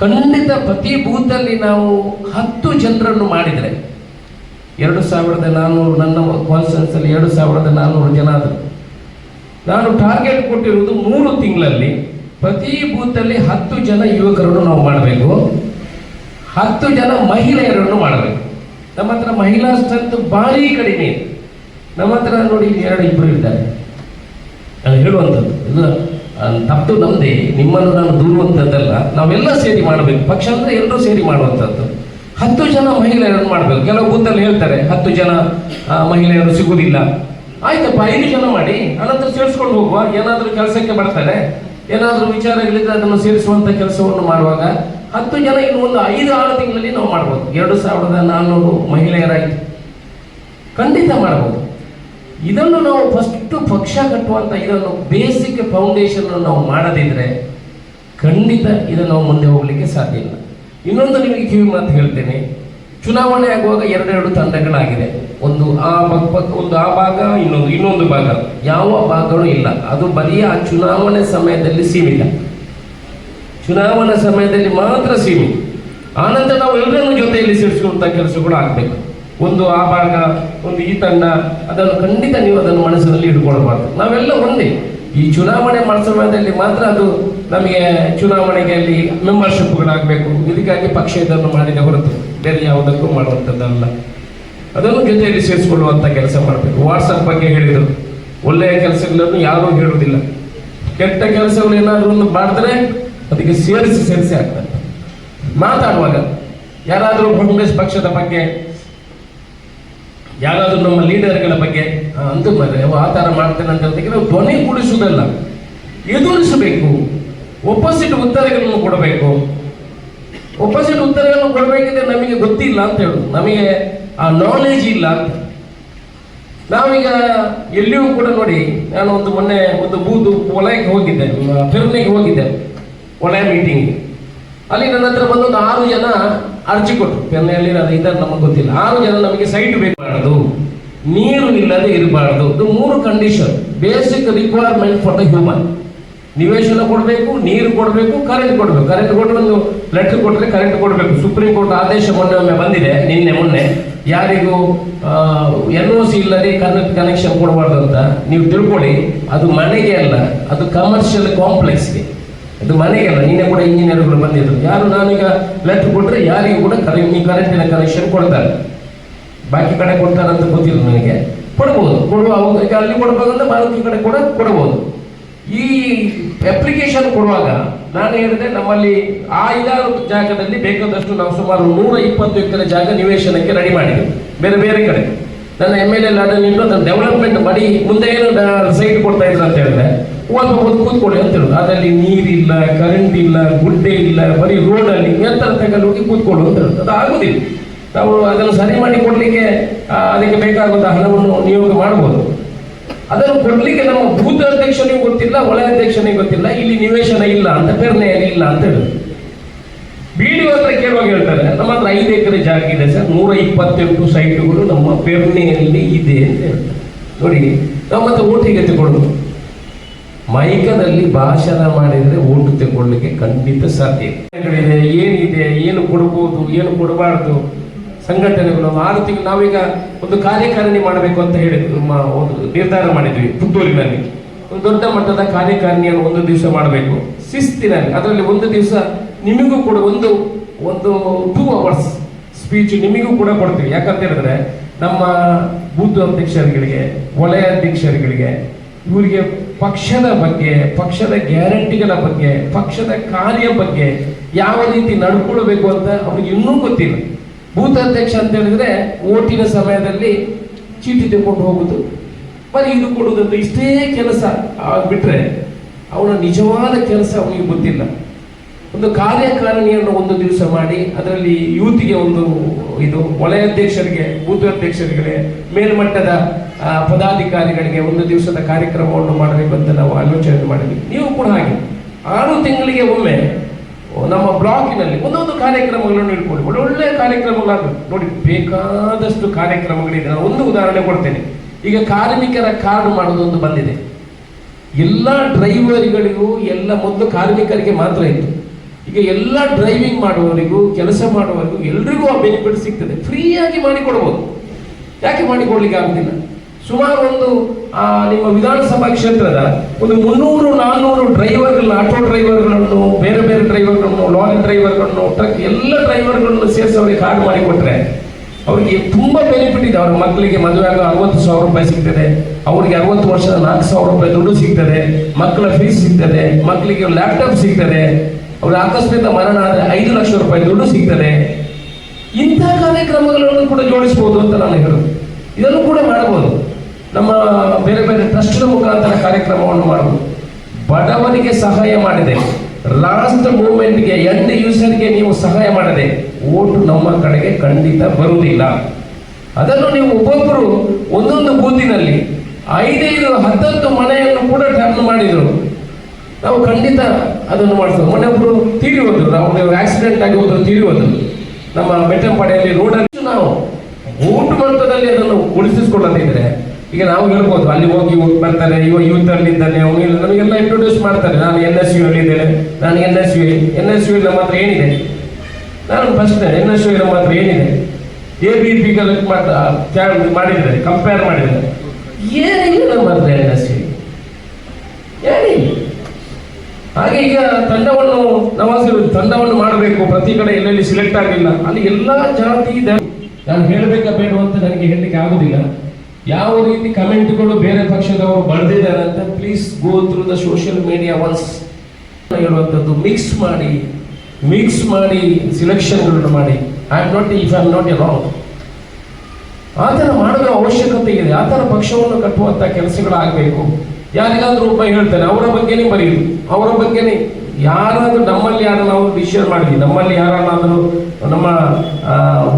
ಖಂಡಿತ ಪ್ರತಿ ಬೂತಲ್ಲಿ ನಾವು ಹತ್ತು ಜನರನ್ನು ಮಾಡಿದರೆ. ಎರಡು ಸಾವಿರದ ನಾನ್ನೂರು ನನ್ನ ಕಾನ್ಸ್ಟೆನ್ಸ್ ಅಲ್ಲಿ ಎರಡು ಸಾವಿರದ ನಾನ್ನೂರು ಜನ ಆದರು. ನಾನು ಟಾರ್ಗೆಟ್ ಕೊಟ್ಟಿರುವುದು ಮೂರು ತಿಂಗಳಲ್ಲಿ ಪ್ರತಿ ಬೂತಲ್ಲಿ ಹತ್ತು ಜನ ಯುವಕರನ್ನು ನಾವು ಮಾಡಬೇಕು. ಹತ್ತು ಜನ ಮಹಿಳೆಯರನ್ನು ಮಾಡಬೇಕು. ನಮ್ಮ ಹತ್ರ ಮಹಿಳಾ ಸ್ಟ್ರೆಂತ್ ಭಾರಿ ಕಡಿಮೆ. ನಮ್ಮ ಹತ್ರ ನೋಡಿ ಎರಡು ಇಬ್ಬರು ಇದ್ದಾರೆ. ನಾನು ಹೇಳುವಂಥದ್ದು, ಇದು ತಪ್ಪು ನಮ್ಮದೇ ನಿಮ್ಮನ್ನು ನಾನು ದೂರುವಂಥದ್ದಲ್ಲ ನಾವೆಲ್ಲ ಸೇರಿ ಮಾಡಬೇಕು. ಪಕ್ಷ ಅಂದರೆ ಎಲ್ಲರೂ ಸೇರಿ ಮಾಡುವಂಥದ್ದು. ಹತ್ತು ಜನ ಮಹಿಳೆಯರನ್ನು ಮಾಡಬೇಕು. ಕೆಲವು ಬೂತಲ್ಲಿ ಹೇಳ್ತಾರೆ, ಹತ್ತು ಜನ ಮಹಿಳೆಯರು ಸಿಗುವುದಿಲ್ಲ ಆಯ್ತಪ್ಪ, ಐದು ಜನ ಮಾಡಿ, ಅನಂತರ ಸೇರಿಸ್ಕೊಂಡು ಹೋಗುವ. ಏನಾದರೂ ಕೆಲಸಕ್ಕೆ ಬರ್ತಾರೆ. ಏನಾದರೂ ವಿಚಾರಗಳಿದ್ರೆ ಅದನ್ನು ಸೇರಿಸುವಂಥ ಕೆಲಸವನ್ನು ಮಾಡುವಾಗ ಹತ್ತು ಜನ ಇನ್ನು ಒಂದು ಐದು, ಆರು ತಿಂಗಳಲ್ಲಿ ನಾವು ಮಾಡ್ಬೋದು. ಎರಡು ಸಾವಿರದ ನಾನ್ನೂರು ಮಹಿಳೆಯರಾಯಿತು ಖಂಡಿತ ಮಾಡಬಹುದು ಇದನ್ನು ನಾವು ಫಸ್ಟ್ ಪಕ್ಷ ಕಟ್ಟುವಂತ ಇದನ್ನು ಬೇಸಿಕ್ ಫೌಂಡೇಶನ್ ನಾವು ಮಾಡದಿದ್ರೆ ಖಂಡಿತ ಇದನ್ನು ನಾವು ಮುಂದೆ ಹೋಗ್ಲಿಕ್ಕೆ ಸಾಧ್ಯ ಇಲ್ಲ. ಇನ್ನೊಂದು ನಿಮಗೆ ಕಿವಿ ಮಾತು ಹೇಳ್ತೇನೆ. ಚುನಾವಣೆ ಆಗುವಾಗ ಎರಡೆರಡು ತಂಡಗಳಾಗಿದೆ. ಒಂದು ಆ ಪಕ್ಕ ಒಂದು ಆ ಭಾಗ, ಇನ್ನೊಂದು ಇನ್ನೊಂದು ಭಾಗ. ಯಾವ ಭಾಗಗಳು ಇಲ್ಲ. ಅದು ಬರೀ ಆ ಚುನಾವಣೆ ಸಮಯದಲ್ಲಿ ಸೀಮಿತ. ಚುನಾವಣಾ ಸಮಯದಲ್ಲಿ ಮಾತ್ರ ಸೀಮಿತ. ಆನಂತರ ನಾವು ಎಲ್ಲರನ್ನು ಜೊತೆಯಲ್ಲಿ ಸೇರಿಸುವಂತ ಕೆಲಸಗಳು ಆಗಬೇಕು. ಒಂದು ಆ ಭಾಗ ಒಂದು ಈ ತಂಡ ಅದನ್ನು ಖಂಡಿತ ನೀವು ಅದನ್ನು ಮನಸ್ಸಿನಲ್ಲಿ ಇಟ್ಕೊಳ್ಬಾರ್ದು. ನಾವೆಲ್ಲ ಒಂದೇ. ಈ ಚುನಾವಣೆ ಸಮಯದಲ್ಲಿ ಮಾತ್ರ ಅದು ನಮಗೆ ಚುನಾವಣೆಗೆ ಅಲ್ಲಿ ಮೆಂಬರ್ಶಿಪ್ಗಳಾಗಬೇಕು. ಇದಕ್ಕಾಗಿ ಪಕ್ಷ ಇದನ್ನು ಮಾಡಿದ ಹೊರತು ಬೇರೆ ಯಾವುದಕ್ಕೂ ಮಾಡುವಂಥದ್ದಲ್ಲ. ಅದನ್ನು ಜೊತೆಯಲ್ಲಿ ಸೇರಿಸಿಕೊಳ್ಳುವಂಥ ಕೆಲಸ ಮಾಡಬೇಕು. ವಾಟ್ಸಪ್ ಬಗ್ಗೆ ಹೇಳಿದರು. ಒಳ್ಳೆಯ ಕೆಲಸಗಳನ್ನು ಯಾರೂ ಹೇಳುವುದಿಲ್ಲ. ಕೆಟ್ಟ ಕೆಲಸಗಳು ಏನಾದರೂ ಒಂದು ಮಾಡಿದ್ರೆ ಅದಕ್ಕೆ ಸೇರಿಸಿ ಸೇರಿಸಿ ಆಗ್ತದೆ. ಮಾತಾಡುವಾಗ ಯಾರಾದರೂ ಕಾಂಗ್ರೆಸ್ ಪಕ್ಷದ ಬಗ್ಗೆ ಯಾರಾದರೂ ನಮ್ಮ ಲೀಡರ್ಗಳ ಬಗ್ಗೆ ಅಂದು ಆ ಥರ ಮಾಡ್ತೇನೆ ಅಂತ ಹೇಳಿದ್ರೆ ನಾವು ಧ್ವನಿ ಕೂಡಿಸುವುದಲ್ಲ, ಎದುರಿಸಬೇಕು. ಒಪ್ಪೋಸಿಟ್ ಉತ್ತರಗಳನ್ನು ಕೊಡಬೇಕು. ಒಪ್ಪೋಸಿಟ್ ಉತ್ತರಗಳನ್ನು ಕೊಡಬೇಕಿದ್ರೆ ನಮಗೆ ಗೊತ್ತಿಲ್ಲ ಅಂತ ಹೇಳುದು. ನಮಗೆ ಆ ನಾಲೆಜ್ ಇಲ್ಲ ಅಂತ. ನಾವೀಗ ಎಲ್ಲಿಯೂ ಕೂಡ ನೋಡಿ, ನಾನು ಒಂದು ಮೊನ್ನೆ ಒಂದು ಬೂದು ವಲಯಕ್ಕೆ ಹೋಗಿದ್ದೆ ಫಿರ್ನಿಗೆ ಹೋಗಿದ್ದೆ, ವಲಯ ಮೀಟಿಂಗ್ ಅಲ್ಲಿ ನನ್ನ ಹತ್ರ ಬಂದೊಂದು ಆರು ಜನ ಅರ್ಜಿ ಕೊಟ್ಟರು. ಪೆನ್ನೆಯಲ್ಲಿ ನಾನು ನಮಗೆ ಗೊತ್ತಿಲ್ಲ. ಆರು ಜನ ನಮಗೆ ಸೈಟ್ ಬೇಕಾರದು ನೀರು ಇಲ್ಲದೆ ಇರಬಾರದು. ಇದು ಮೂರು condition basic requirement for the human ನಿವೇಶನ ಕೊಡಬೇಕು, ನೀರು ಕೊಡಬೇಕು ಕರೆಂಟ್ ಕೊಡಬೇಕು. ಕರೆಂಟ್ ಕೊಟ್ಟರೆ ಒಂದು ಲೆಟರ್ ಕೊಟ್ಟರೆ ಕರೆಂಟ್ ಕೊಡಬೇಕು. ಸುಪ್ರೀಂ ಕೋರ್ಟ್ ಆದೇಶ ಮೊನ್ನೆ ಒಮ್ಮೆ ಬಂದಿದೆ, ನಿನ್ನೆ ಮೊನ್ನೆ. ಯಾರಿಗೂ ಎನ್ ಒ ಸಿ ಇಲ್ಲದೆ ಕರೆಂಟ್ ಕನೆಕ್ಷನ್ ಕೊಡಬಾರ್ದು ಅಂತ ನೀವು ತಿಳ್ಕೊಳ್ಳಿ. ಅದು ಮನೆಗೆ ಅಲ್ಲ, ಅದು ಕಮರ್ಷಿಯಲ್ ಕಾಂಪ್ಲೆಕ್ಸ್ಗೆ ಅದು ಮನೆಗೆ ಅಲ್ಲ ನಿನ್ನೆ ಕೂಡ ಇಂಜಿನಿಯರ್ಗಳು ಬಂದಿದ್ದರು ಯಾರು ನಾನೀಗ ಲೆಟರ್ ಕೊಟ್ಟರೆ ಯಾರಿಗೂ ಕೂಡ ಕರೆಂಟ್ ಕರೆಂಟಿನ ಕನೆಕ್ಷನ್ ಕೊಡ್ತಾರೆ. ಬಾಕಿ ಕಡೆ ಕೊಡ್ತಾರಂತ ಗೊತ್ತಿಲ್ಲ ನನಗೆ. ಕೊಡ್ಬೋದು. ಕೊಡುವ ಈಗ ಅಲ್ಲಿ ಕೊಡಬೇಕಂದ್ರೆ ಬಾಕಿ ಕಡೆ ಕೂಡ ಕೊಡಬಹುದು ಈ ಅಪ್ಲಿಕೇಶನ್ ಕೊಡುವಾಗ ನಾನು ಹೇಳಿದೆ, ನಮ್ಮಲ್ಲಿ ಆ ಐದಾರು ಜಾಗದಲ್ಲಿ ಬೇಕಾದಷ್ಟು ನಾವು ಸುಮಾರು ನೂರ ಇಪ್ಪತ್ತು ಎಕರೆ ಜಾಗ ನಿವೇಶನಕ್ಕೆ ರೆಡಿ ಮಾಡಿದೆ ಬೇರೆ ಬೇರೆ ಕಡೆ. ನನ್ನ ಎಂ ಎಲ್ ಎ ಅದನ್ನು ಡೆವಲಪ್ಮೆಂಟ್ ಮಾಡಿ ಮುಂದೆ ಏನು ಸೈಟ್ ಕೊಡ್ತಾ ಇದ್ರು ಅಂತ ಹೇಳಿದ್ರೆ ಒಂದು ಒಂದು ಕೂತ್ಕೊಳ್ಳಿ ಅಂತ ಹೇಳುದು ಅದರಲ್ಲಿ ನೀರಿಲ್ಲ ಕರೆಂಟ್ ಇಲ್ಲ, ಗುಡ್ಡೆ ಇಲ್ಲ, ಬರೀ ರೋಡಲ್ಲಿ ಎತ್ತರ ತಗೊಂಡು ಹೋಗಿ ಕೂತ್ಕೊಳ್ಳು ಅಂತ ಹೇಳುದು ಅದು ಆಗುದಿಲ್ಲ. ನಾವು ಅದನ್ನು ಸರಿ ಮಾಡಿ ಕೊಡ್ಲಿಕ್ಕೆ ಅದಕ್ಕೆ ಬೇಕಾಗುವಂತಹ ಹಣವನ್ನು ನಿಯೋಗ ಮಾಡಬಹುದು. ಅದನ್ನು ಕೊಡ್ಲಿಕ್ಕೆ ನಮ್ಮ ಭೂತ ಅಧ್ಯಕ್ಷನಿಗೂ ಗೊತ್ತಿಲ್ಲ ಒಳ ಅಧ್ಯಕ್ಷನಿಗೆ ಗೊತ್ತಿಲ್ಲ, ಇಲ್ಲಿ ನಿವೇಶನ ಇಲ್ಲ ಅಂತ ಪ್ರೇರಣೆಯಲ್ಲಿ ಇಲ್ಲ ಅಂತ ಹೇಳುದು. ಬಿಡಿಒ ಹತ್ರ ಕೇಳುವಾಗ ಹೇಳ್ತಾರೆ, ನಮ್ಮ ಹತ್ರ ಐದು ಎಕರೆ ಜಾಗ ಇದೆ ಸರ್, ನೂರ ಇಪ್ಪತ್ತೆಂಟು ಸೈಟ್ಗಳು ನಮ್ಮ ಪ್ರೇರಣೆಯಲ್ಲಿ ಇದೆ ಅಂತ ಹೇಳ್ತಾರೆ. ನೋಡಿ ನಮ್ಮ ಹತ್ರ ಓಟಿಗೆ ತಗೊಳ್ಳೋದು? ಮೈಕದಲ್ಲಿ ಭಾಷಣ ಮಾಡಿದರೆ ಓಟು ತಗೊಳ್ಳಿಕ್ಕೆ ಖಂಡಿತ ಸಾಧ್ಯ. ಏನಿದೆ, ಏನು ಕೊಡ್ಬೋದು, ಏನು ಕೊಡಬಾರ್ದು? ಸಂಘಟನೆಗಳು ಆರು ತಿಂಗಳು ನಾವೀಗ ಒಂದು ಕಾರ್ಯಕಾರಿಣಿ ಮಾಡಬೇಕು ಅಂತ ಹೇಳಿ ಒಂದು ನಿರ್ಧಾರ ಮಾಡಿದ್ವಿ ಪುತ್ತೂರಿನಲ್ಲಿ. ಒಂದು ದೊಡ್ಡ ಮಟ್ಟದ ಕಾರ್ಯಕಾರಿಣಿಯನ್ನು ಒಂದು ದಿವಸ ಮಾಡಬೇಕು. ಶಿಸ್ತಿನಲ್ಲಿ, ಅದರಲ್ಲಿ ಒಂದು ದಿವಸ ನಿಮಗೂ ಕೂಡ ಒಂದು ಒಂದು ಟೂ ಅವರ್ಸ್ ಸ್ಪೀಚ್ ನಿಮಗೂ ಕೂಡ ಕೊಡ್ತೀವಿ. ಯಾಕಂತ ಹೇಳಿದ್ರೆ, ನಮ್ಮ ಬೂತ್ ಅಧ್ಯಕ್ಷರುಗಳಿಗೆ, ವಲಯ ಅಧ್ಯಕ್ಷರುಗಳಿಗೆ, ಇವರಿಗೆ ಪಕ್ಷದ ಬಗ್ಗೆ, ಪಕ್ಷದ ಗ್ಯಾರಂಟಿಗಳ ಬಗ್ಗೆ, ಪಕ್ಷದ ಕಾರ್ಯ ಬಗ್ಗೆ ಯಾವ ರೀತಿ ನಡ್ಕೊಳ್ಬೇಕು ಅಂತ ಅವ್ರಿಗೆ ಇನ್ನೂ ಗೊತ್ತಿಲ್ಲ. ಬೂತ್ ಅಧ್ಯಕ್ಷ ಅಂತ ಹೇಳಿದ್ರೆ ಓಟಿನ ಸಮಯದಲ್ಲಿ ಚೀಟಿ ತಗೊಂಡು ಹೋಗುದು. ಬರೀ ಇದು ಕೊಡುವುದಂತ ಇಷ್ಟೇ ಕೆಲಸ ಆಗ್ಬಿಟ್ರೆ ಅವನ ನಿಜವಾದ ಕೆಲಸ ಅವನಿಗೆ ಗೊತ್ತಿಲ್ಲ. ಒಂದು ಕಾರ್ಯಕಾರಿಣಿಯನ್ನು ಒಂದು ದಿವಸ ಮಾಡಿ ಅದರಲ್ಲಿ ಯೂತ್ಗೆ ಒಂದು ಇದು ವಲಯ ಅಧ್ಯಕ್ಷರಿಗೆ ಬೂತ್ ಅಧ್ಯಕ್ಷರಿಗೆ ಮೇಲ್ಮಟ್ಟದ ಪದಾಧಿಕಾರಿಗಳಿಗೆ ಒಂದು ದಿವಸದ ಕಾರ್ಯಕ್ರಮವನ್ನು ಮಾಡಬೇಕು ಅಂತ ನಾವು ಆಲೋಚನೆ ಮಾಡಿದ್ವಿ. ನೀವು ಕೂಡ ಹಾಗೆ. ಆರು ತಿಂಗಳಿಗೆ ಒಮ್ಮೆ ನಮ್ಮ ಬ್ಲಾಕಿನಲ್ಲಿ ಒಂದೊಂದು ಕಾರ್ಯಕ್ರಮಗಳನ್ನು ಇಟ್ಕೊಳ್ಳಿ ಒಳ್ಳೊಳ್ಳೆ ಕಾರ್ಯಕ್ರಮಗಳಾಗಬೇಕು. ನೋಡಿ, ಬೇಕಾದಷ್ಟು ಕಾರ್ಯಕ್ರಮಗಳಿದೆ. ನಾನು ಒಂದು ಉದಾಹರಣೆ ಕೊಡ್ತೇನೆ. ಈಗ ಕಾರ್ಮಿಕರ ಕಾರ್ಡ್ ಮಾಡೋದೊಂದು ಬಂದಿದೆ. ಎಲ್ಲ ಡ್ರೈವರ್ಗಳಿಗೂ ಎಲ್ಲ ಮೊದಲು ಕಾರ್ಮಿಕರಿಗೆ ಮಾತ್ರ ಇತ್ತು. ಈಗ ಎಲ್ಲ ಡ್ರೈವಿಂಗ್ ಮಾಡುವವರಿಗೂ, ಕೆಲಸ ಮಾಡುವವರಿಗೂ ಎಲ್ರಿಗೂ ಆ ಬೆನಿಫಿಟ್ ಸಿಗ್ತದೆ. ಫ್ರೀಯಾಗಿ ಮಾಡಿಕೊಡ್ಬೋದು. ಯಾಕೆ ಮಾಡಿಕೊಡ್ಲಿಕ್ಕೆ ಆಗುದಿಲ್ಲ? ಸುಮಾರು ಒಂದು ನಿಮ್ಮ ವಿಧಾನಸಭಾ ಕ್ಷೇತ್ರದ ಒಂದು ಮುನ್ನೂರು ನಾನ್ನೂರು ಡ್ರೈವರ್ಗಳನ್ನ ಆಟೋ ಡ್ರೈವರ್ಗಳನ್ನು ಬೇರೆ ಬೇರೆ ಡ್ರೈವರ್ಗಳನ್ನು ಲಾರಿ ಡ್ರೈವರ್ಗಳನ್ನು ಟ್ರಕ್ ಎಲ್ಲ ಡ್ರೈವರ್ಗಳನ್ನು ಸೇರಿಸಿ ಅವರಿಗೆ ಕಾರ್ಡ್ ಮಾಡಿಕೊಟ್ರೆ ಅವರಿಗೆ ತುಂಬಾ ಬೆನಿಫಿಟ್ ಇದೆ. ಅವ್ರ ಮಕ್ಕಳಿಗೆ ಮದುವೆ ಆಗೋ ಅರವತ್ತು ಸಾವಿರ ರೂಪಾಯಿ ಸಿಗ್ತದೆ. ಅವರಿಗೆ ಅರವತ್ತು ವರ್ಷದ ನಾಲ್ಕು ಸಾವಿರ ರೂಪಾಯಿ ದುಡ್ಡು ಸಿಗ್ತದೆ. ಮಕ್ಕಳ ಫೀಸ್ ಸಿಗ್ತದೆ. ಮಕ್ಕಳಿಗೆ ಲ್ಯಾಪ್ಟಾಪ್ ಸಿಗ್ತದೆ. ಅವ್ರ ಆಕಸ್ಮಿಕ ಮರಣ ಆದರೆ ಐದು ಲಕ್ಷ ರೂಪಾಯಿ ದುಡ್ಡು ಸಿಗ್ತದೆ. ಇಂಥ ಕಾರ್ಯಕ್ರಮಗಳನ್ನು ಕೂಡ ಜೋಡಿಸಬಹುದು ಅಂತ ನಾನು ಹೇಳೋದು. ಇದನ್ನು ಕೂಡ ಮಾಡಬಹುದು. ನಮ್ಮ ಬೇರೆ ಬೇರೆ ಟ್ರಸ್ಟ್ನ ಮುಖಾಂತರ ಕಾರ್ಯಕ್ರಮವನ್ನು ಮಾಡುವುದು. ಬಡವರಿಗೆ ಸಹಾಯ ಮಾಡಿದೆ. ಲಾಸ್ಟ್ ಮೂಮೆಂಟ್ಗೆ ಎಂಡ್ ಯೂಸರ್ಗೆ ನೀವು ಸಹಾಯ ಮಾಡದೆ, ಓಟು ನಮ್ಮ ಕಡೆಗೆ ಖಂಡಿತ ಬರುವುದಿಲ್ಲ. ಅದನ್ನು ನೀವು ಒಬ್ಬೊಬ್ಬರು ಒಂದೊಂದು ಬೂತಿನಲ್ಲಿ ಐದೈದು ಹತ್ತತ್ತು ಮನೆಯನ್ನು ಕೂಡ ಟರ್ನ್ ಮಾಡಿದರು. ನಾವು ಖಂಡಿತ ಅದನ್ನು ಮಾಡ್ತೇವೆ. ಮೊನ್ನೆ ಒಬ್ಬರು ತೀರಿ ಹೋದ್ರು. ನಾವು ಆಕ್ಸಿಡೆಂಟ್ ಆಗಿ ಹೋದ್ರು ತೀರಿ ಹೋದ್ರು. ನಮ್ಮ ಬೆಟ್ಟಂಪಾಡಿಯಲ್ಲಿ ರೋಡಲ್ಲಿ ನಾವು ಊಟ ಮಟ್ಟದಲ್ಲಿ ಅದನ್ನು ಉಳಿಸಿಸ್ಕೊಳ್ಳದಿದ್ರೆ ಈಗ ನಾವು ಹೇಳ್ಬೋದು ಅಲ್ಲಿ ಹೋಗಿ ಹೋಗಿ ಬರ್ತಾರೆ ಇವ ಯೂತ್ ಅಲ್ಲಿ ಇದ್ದಾನೆ, ಅವನು ನಮಗೆಲ್ಲ ಇಂಟ್ರೊಡ್ಯೂಸ್ ಮಾಡ್ತಾರೆ. ನಾನು ಎನ್ ಎಸ್ ಯು ಅಲ್ಲಿ ಇದ್ದೇನೆ, ನಾನು N S U N S U ನಮ್ಮ ಹತ್ರ ಏನಿದೆ? ನಾನು ಫಸ್ಟ್ ಎನ್ ಎಸ್ ಯು ನಮ್ಮ ಹತ್ರ ಏನಿದೆ? ಎ ಬಿ ಪಿ ಕಲೆಕ್ಟ್ ಮಾಡಿದ್ದಾರೆ ಕಂಪೇರ್ ಮಾಡಿದ್ದಾರೆ. ಏನಿಲ್ಲ ನಮ್ಮ ಹತ್ರ ಎನ್ ಎಸ್ ಯು ಏನಿಲ್ಲ. ಹಾಗೆ ಈಗ ತಂಡವನ್ನು ನವಾಜ್ ತಂಡವನ್ನು ಮಾಡಬೇಕು, ಪ್ರತಿ ಕಡೆ ಎಲ್ಲೆಲ್ಲಿ ಸಿಲೆಕ್ಟ್ ಆಗಿಲ್ಲ, ಅಲ್ಲಿ ಎಲ್ಲಾ ಜಾತಿ ಇದೆ ನಾನು ಹೇಳಬೇಕಾ ಬೇಡ ಅಂತ ನನಗೆ ಹೇಳಲಿಕ್ಕೆ ಆಗುದಿಲ್ಲ. ಯಾವ ರೀತಿ ಕಮೆಂಟ್ಗಳು ಬೇರೆ ಪಕ್ಷದವರು ಬರೆದಿದ್ದಾರೆ ಅಂತ please go through the social media once ಹೇಳುವಂಥದ್ದು. ಮಿಕ್ಸ್ ಮಾಡಿ ಮಿಕ್ಸ್ ಮಾಡಿ ಸಿಲೆಕ್ಷನ್ಗಳನ್ನು ಮಾಡಿ. I am not if I am not a wrong ಆ ಥರ ಮಾಡುವ ಅವಶ್ಯಕತೆ ಇದೆ. ಆ ಥರ ಪಕ್ಷವನ್ನು ಕಟ್ಟುವಂಥ ಕೆಲಸಗಳಾಗಬೇಕು. ಯಾರಿಗಾದ್ರೂ ಒಬ್ಬ ಹೇಳ್ತಾನೆ, ಅವರ ಬಗ್ಗೆನೇ ಬರೀರಿ, ಅವರ ಬಗ್ಗೆನೇ ಯಾರಾದರೂ ನಮ್ಮಲ್ಲಿ ಯಾರು ನಾವು ಡಿಸಿಷನ್ ಮಾಡಿದ್ವಿ, ನಮ್ಮಲ್ಲಿ ಯಾರನ್ನಾದರೂ ನಮ್ಮ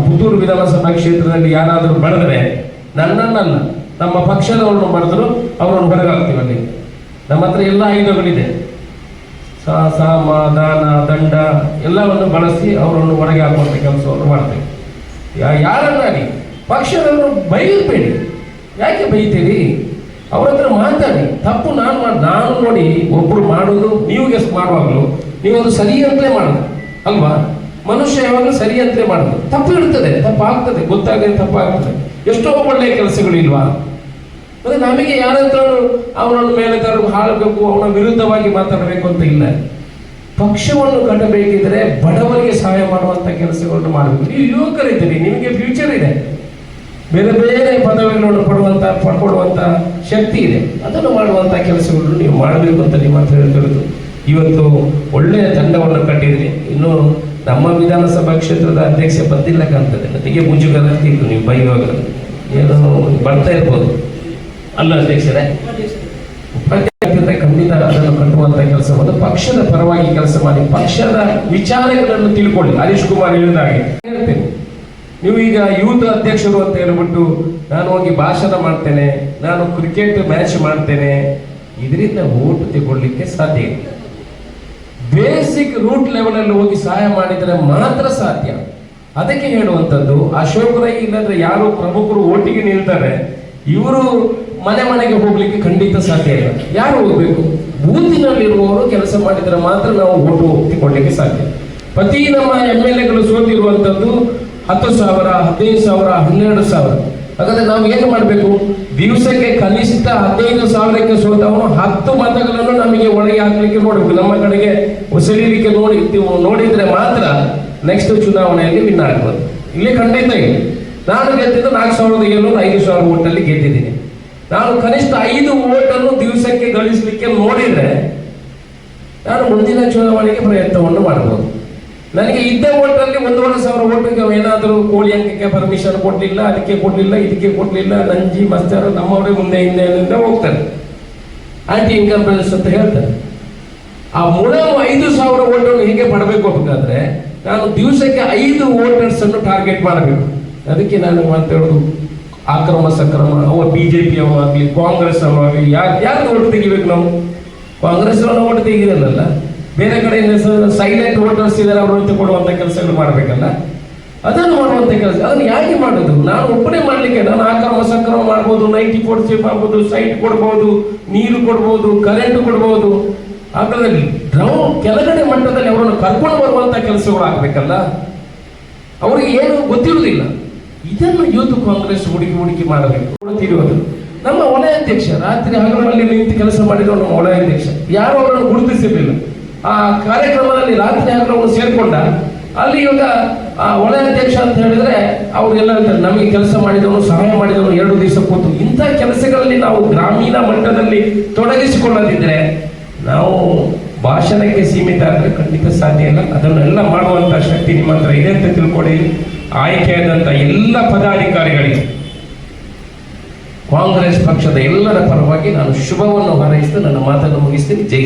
ಪುತ್ತೂರು ವಿಧಾನಸಭಾ ಕ್ಷೇತ್ರದಲ್ಲಿ ಯಾರಾದರೂ ಬರೆದ್ರೆ ನನ್ನನ್ನಲ್ಲ, ನಮ್ಮ ಪಕ್ಷದವ್ರನ್ನು ಬರೆದ್ರು ಅವರನ್ನು ಹೊರಗಾಗ್ತೀವಿ ಅಲ್ಲಿ. ನಮ್ಮ ಹತ್ರ ಎಲ್ಲ ಆಯುಧಗಳಿದೆ. ಸಾಮ ದಾನ ದಂಡ ಎಲ್ಲವನ್ನು ಬಳಸಿ ಅವರನ್ನು ಹೊರಗೆ ಹಾಕುವಂಥ ಕೆಲಸವನ್ನು ಮಾಡ್ತೇವೆ. ಯಾರನ್ನಾಗಿ ಪಕ್ಷದವರು ಬೈಯಬೇಡಿ ಯಾಕೆ ಬೈತೀರಿ? ಅವ್ರ ಹತ್ರ ಮಾತಾಡಿ. ತಪ್ಪು ನಾನು ಮಾಡಿ, ನಾನು ನೋಡಿ ಒಬ್ರು ಮಾಡೋದು, ನೀವು ಗೆಸ್ ಮಾಡುವಾಗಲೂ ನೀವು ಅದು ಸರಿ ಅಂತಲೇ ಮಾಡೋದು ಅಲ್ವಾ? ಮನುಷ್ಯ ಯಾವಾಗಲೂ ಸರಿ ಅಂತಲೇ ಮಾಡೋದು ತಪ್ಪು ಇರ್ತದೆ, ತಪ್ಪಾಗ್ತದೆ, ಗೊತ್ತಾಗದೆ ತಪ್ಪು ಆಗ್ತದೆ ಎಷ್ಟೋ ಒಳ್ಳೆಯ ಕೆಲಸಗಳಿಲ್ವಾ? ಮತ್ತೆ ನಮಗೆ ಯಾರತ್ರ ಅವನ ಮೇಲೆ ಹಾಳಬೇಕು ಅವನ ವಿರುದ್ಧವಾಗಿ ಮಾತಾಡಬೇಕು ಅಂತ ಇಲ್ಲ. ಪಕ್ಷವನ್ನು ಕಟ್ಟಬೇಕಿದ್ರೆ ಬಡವರಿಗೆ ಸಹಾಯ ಮಾಡುವಂತ ಕೆಲಸಗಳನ್ನು ಮಾಡಬೇಕು. ನೀವು ಯುವಕರಿದ್ದೀರಿ, ನಿಮಗೆ ಫ್ಯೂಚರ್ ಇದೆ. ಬೇರೆ ಬೇರೆ ಪದವಿಗಳನ್ನು ಪಡುವಂತ, ಪಡ್ಕೊಡುವಂತ ಶಕ್ತಿ ಇದೆ. ಅದನ್ನು ಮಾಡುವಂತ ಕೆಲಸಗಳನ್ನು ನೀವು ಮಾಡಬೇಕು ಅಂತ ನಿಮ್ಮ ಹತ್ರ ಇವತ್ತು ಒಳ್ಳೆಯ ತಂಡವನ್ನು ಕಟ್ಟಿದ್ರಿ ಇನ್ನು ನಮ್ಮ ವಿಧಾನಸಭಾ ಕ್ಷೇತ್ರದ ಅಧ್ಯಕ್ಷ ಬಂದಿಲ್ಲ ಕಾಣ್ತದೆ. ನನಗೆ ಮುಂಜುಗಾರಿತ್ತು ನೀವು ಬೈಯುವಾಗ. ಏನೋ ಬರ್ತಾ ಇರ್ಬೋದು. ಅಲ್ಲ ಅಧ್ಯಕ್ಷರೇ ಖಂಡಿತ ಅದನ್ನು ಕಟ್ಟುವಂತ ಕೆಲಸವನ್ನು ಪಕ್ಷದ ಪರವಾಗಿ ಕೆಲಸ ಮಾಡಿ ಪಕ್ಷದ ವಿಚಾರಗಳನ್ನು ತಿಳ್ಕೊಳ್ಳಿ. ಹರೀಶ್ ಕುಮಾರ್ ಹೇಳಿದ ಹೇಳ್ತೇನೆ. ನೀವು ಈಗ ಯೂತ್ ಅಧ್ಯಕ್ಷರು ಅಂತ ಹೇಳ್ಬಿಟ್ಟು ನಾನು ಹೋಗಿ ಭಾಷಣ ಮಾಡ್ತೇನೆ, ನಾನು ಕ್ರಿಕೆಟ್ ಮ್ಯಾಚ್ ಮಾಡ್ತೇನೆ, ಇದರಿಂದ ಓಟ್ ತಗೊಳ್ಳಿಕ್ಕೆ ಸಾಧ್ಯ ಇಲ್ಲ. ಬೇಸಿಕ್ ರೂಟ್ ಲೆವೆಲ್ ಅಲ್ಲಿ ಹೋಗಿ ಸಹಾಯ ಮಾಡಿದರೆ ಮಾತ್ರ ಸಾಧ್ಯ. ಅದಕ್ಕೆ ಹೇಳುವಂಥದ್ದು ಅಶೋಕ್ ರೈ ಇಲ್ಲದ್ರೆ ಯಾರು ಪ್ರಮುಖರು ಒಟ್ಟಿಗೆ ನಿಲ್ತಾರೆ? ಇವರು ಮನೆ ಮನೆಗೆ ಹೋಗ್ಲಿಕ್ಕೆ ಖಂಡಿತ ಸಾಧ್ಯ ಇಲ್ಲ. ಯಾರು ಹೋಗ್ಬೇಕು? ಬೂತಿನಲ್ಲಿರುವವರು ಕೆಲಸ ಮಾಡಿದರೆ ಮಾತ್ರ ನಾವು ಓಟು ಒಪ್ಪಿಕೊಳ್ಳಿಕ್ಕೆ ಸಾಧ್ಯ. ಪ್ರತಿ ನಮ್ಮ ಎಂ ಎಲ್ ಎಗಳು ಸೋತಿರುವಂಥದ್ದು ಹತ್ತು ಸಾವಿರ, ಹದಿನೈದು ಸಾವಿರ, ಹನ್ನೆರಡು ಸಾವಿರ. ಹಾಗಾದ್ರೆ ನಾವು ಏನು ಮಾಡಬೇಕು? ದಿವಸಕ್ಕೆ ಕನಿಷ್ಠ ಹದಿನೈದು ಸಾವಿರಕ್ಕೆ ಸೋತವನು ಹತ್ತು ಮತಗಳನ್ನು ನಮಗೆ ಒಳಗೆ ಹಾಕ್ಲಿಕ್ಕೆ ನೋಡಬೇಕು. ನಮ್ಮ ಕಡೆಗೆ ಉಸಿರಿಲಿಕ್ಕೆ ನೋಡಿ ನೋಡಿದ್ರೆ ಮಾತ್ರ ನೆಕ್ಸ್ಟ್ ಚುನಾವಣೆಯಲ್ಲಿ ವಿನ್ ಆಗ್ಬೋದು. ಇಲ್ಲಿ ಖಂಡಿತ ಇಲ್ಲ ನಾನು ಗೆದ್ದಿದ್ದು ನಾಲ್ಕು ಸಾವಿರದ ಏಳ್ನೂರ ಐದು ಸಾವಿರ ಓಟಲ್ಲಿ ಗೆದ್ದಿದ್ದೀನಿ. ನಾನು ಕನಿಷ್ಠ ಐದು ಓಟನ್ನು ದಿವಸಕ್ಕೆ ಗಳಿಸಲಿಕ್ಕೆ ನೋಡಿದ್ರೆ ನಾನು ಮುಂದಿನ ಚುನಾವಣೆಗೆ ಪ್ರಯತ್ನವನ್ನು ಮಾಡಬಹುದು ನನಗೆ ಇದ್ದ ಓಟಲ್ಲಿ ಒಂದೂವರೆ ಸಾವಿರ ಓಟಿಗೆ ಏನಾದರೂ ಕೋಳಿ ಅಂಕಕ್ಕೆ ಪರ್ಮಿಷನ್ ಕೊಡಲಿಲ್ಲ, ಅದಕ್ಕೆ ಕೊಡಲಿಲ್ಲ, ಇದಕ್ಕೆ ಕೊಡಲಿಲ್ಲ ನಂಜಿ ಮಸ್ತಾರ ನಮ್ಮವರೇ ಮುಂದೆ ಹಿಂದೆ ಹಿಂದೆ ಹೋಗ್ತಾರೆ. ಆಂಟಿ ಇನ್ಕಮ್ ಇನ್ಕಂಪೆನ್ಸ್ ಅಂತ ಹೇಳ್ತಾರೆ. ಆ ಮೂಲ ಐದು ಸಾವಿರ ಓಟನ್ನು ಹೇಗೆ ಪಡಬೇಕು ಅಂತಂದ್ರೆ, ನಾನು ದಿವಸಕ್ಕೆ ಐದು ವೋಟರ್ಸ್ ಅನ್ನು ಟಾರ್ಗೆಟ್ ಮಾಡಬೇಕು. ಅದಕ್ಕೆ ನಾನು ಅಂತ ಹೇಳೋದು ಆಕ್ರಮ ಸಕ್ರಮ, ಅವ ಬಿಜೆಪಿ ಅವ ಆಗಲಿ, ಕಾಂಗ್ರೆಸ್ ಅವ ಆಗಲಿ, ಯಾರು ಯಾರು ಓಟ್ ತೆಗಿಬೇಕು ನಾವು? ಕಾಂಗ್ರೆಸ್ ಓಟ್ ತೆಗಿರಲ್ಲ ಬೇರೆ ಕಡೆ ಸೈಲೆಂಟ್ ವೋಟರ್ಸ್ ಇದ್ದಾರೆ, ಅವರು ಕೊಡುವಂಥ ಕೆಲಸಗಳು ಮಾಡಬೇಕಲ್ಲ? ಅದನ್ನು ಮಾಡುವಂತ ಕೆಲಸ, ಅದನ್ನು ಯಾಕೆ ಮಾಡೋದು? ನಾನು ಒಬ್ಬನೇ ಮಾಡ್ಲಿಕ್ಕೆ, ನಾನು ಆಕ್ರಮ ಸಕ್ರಮ ಮಾಡ್ಬೋದು ನೈಂಟಿ ಸೇಫ್ ಆಗ್ಬೋದು ಸೈಟ್ ಕೊಡ್ಬೋದು, ನೀರು ಕೊಡ್ಬೋದು ಕರೆಂಟ್ ಕೊಡ್ಬೋದು. ಆಮೇಲೆ ಗ್ರೌಂಡ್ ಕೆಳಗಡೆ ಮಟ್ಟದಲ್ಲಿ ಅವರನ್ನು ಕರ್ಕೊಂಡು ಬರುವಂತ ಕೆಲಸಗಳು ಆಗಬೇಕಲ್ಲ? ಅವರಿಗೆ ಏನು ಗೊತ್ತಿರುವುದಿಲ್ಲ. ಇದನ್ನು ಯೂತ್ ಕಾಂಗ್ರೆಸ್ ಹುಡುಕಿ ಹುಡುಕಿ ಮಾಡಬೇಕು. ನಮ್ಮ ವಲಯ ಅಧ್ಯಕ್ಷ, ರಾತ್ರಿ ಹಗಲಲ್ಲಿ ನಿಂತು ಕೆಲಸ ಮಾಡಿರೋ ನಮ್ಮ ವಲಯ ಅಧ್ಯಕ್ಷ. ಯಾರು ಅವರನ್ನು ಗುರುತಿಸಿರಲಿಲ್ಲ. ಆ ಕಾರ್ಯಕ್ರಮದಲ್ಲಿ ರಾತ್ರಿ ಹಗಲವನ್ನು ಸೇರ್ಕೊಂಡ, ಅಲ್ಲಿ ಇವಾಗ, ಆ ಒಳ ಅಧ್ಯಕ್ಷ ಅಂತ ಹೇಳಿದ್ರೆ, ಅವ್ರಿಗೆಲ್ಲ ನಮಗೆ ಕೆಲಸ ಮಾಡಿದವನು ಸಹಾಯ ಮಾಡಿದವನು ಎರಡು ದಿವಸ ಕೂತು. ಇಂಥ ಕೆಲಸಗಳಲ್ಲಿ ನಾವು ಗ್ರಾಮೀಣ ಮಟ್ಟದಲ್ಲಿ ತೊಡಗಿಸಿಕೊಳ್ಳದಿದ್ರೆ, ನಾವು ಭಾಷಣಕ್ಕೆ ಸೀಮಿತ ಆದರೆ ಖಂಡಿತ ಸಾಧ್ಯ ಇಲ್ಲ. ಅದನ್ನೆಲ್ಲ ಮಾಡುವಂತ ಶಕ್ತಿ ನಿಮ್ಮ ಹತ್ರ ಇದೆ ಅಂತ ತಿಳ್ಕೊಳ್ಳಿ. ಆಯ್ಕೆಯಾದಂಥ ಎಲ್ಲ ಪದಾಧಿಕಾರಿಗಳಿಗೆ, ಕಾಂಗ್ರೆಸ್ ಪಕ್ಷದ ಎಲ್ಲರ ಪರವಾಗಿ ನಾನು ಶುಭವನ್ನು ಹಾರೈಸಿದ್ದು ನನ್ನ ಮಾತನ್ನು ಮುಗಿಸ್ತೀನಿ. ಜೈ